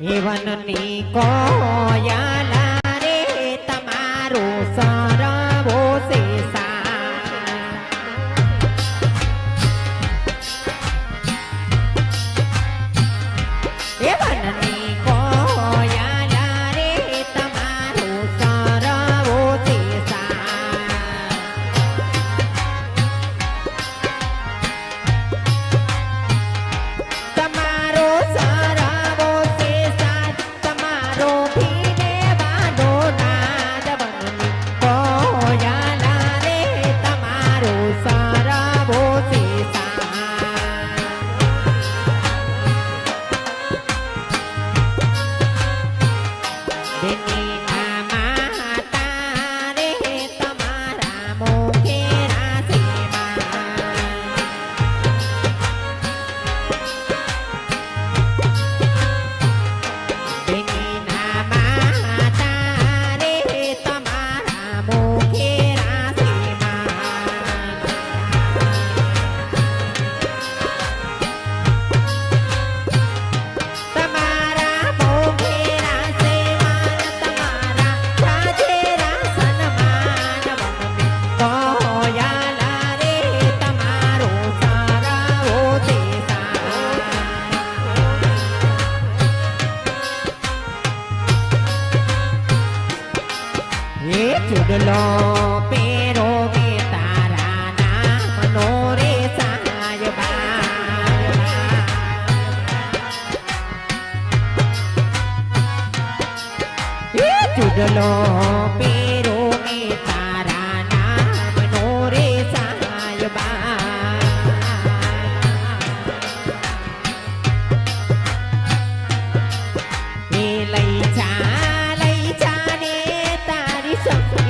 જીવનની કોયાલા રે તમારું સા 便利 એ ચુડલો પેરો વે તારા નામનો રે સાય બા એ ચુડલો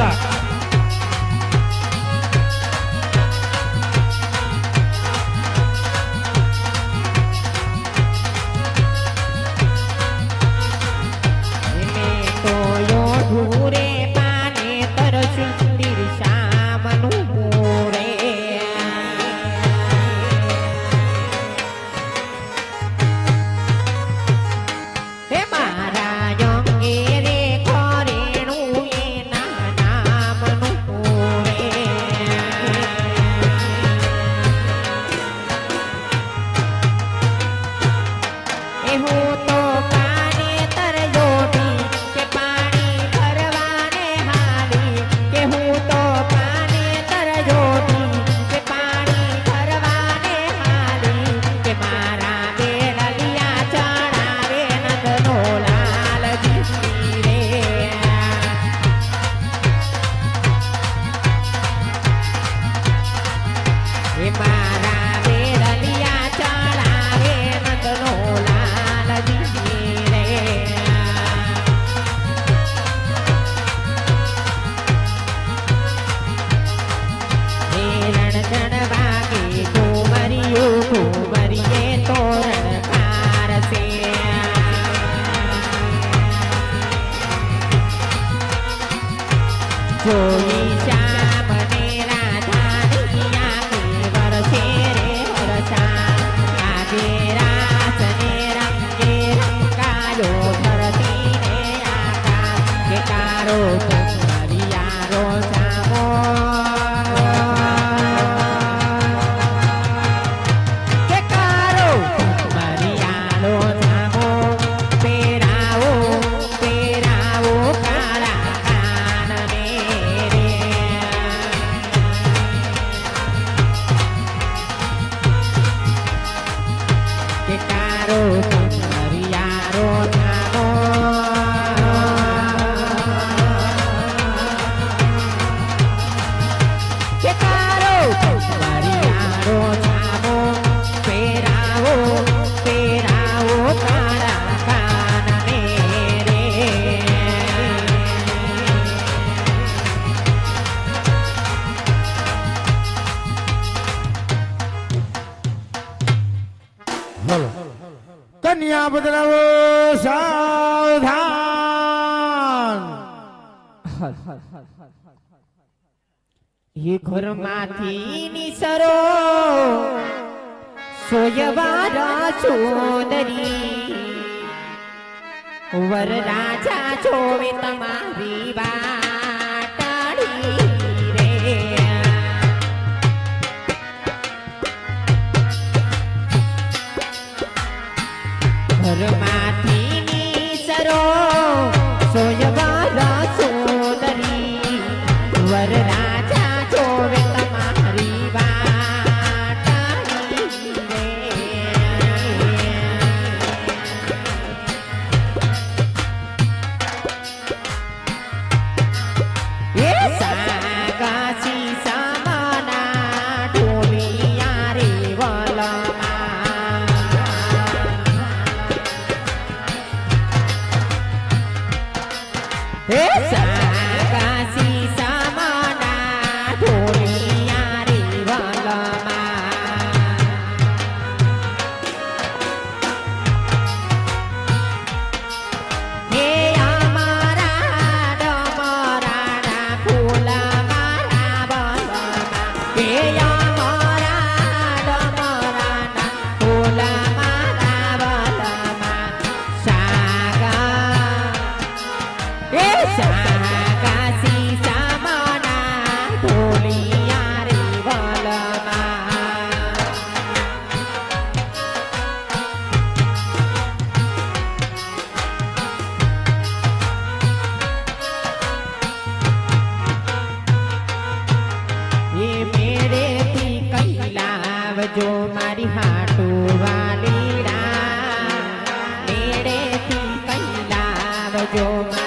Yeah. કન્યા બદલાવો સાવધાન. એ ઘરમાંથી નિસરો સોયવારા ચોદરી વર રાજા જોવે તમારી વાત. I don't know.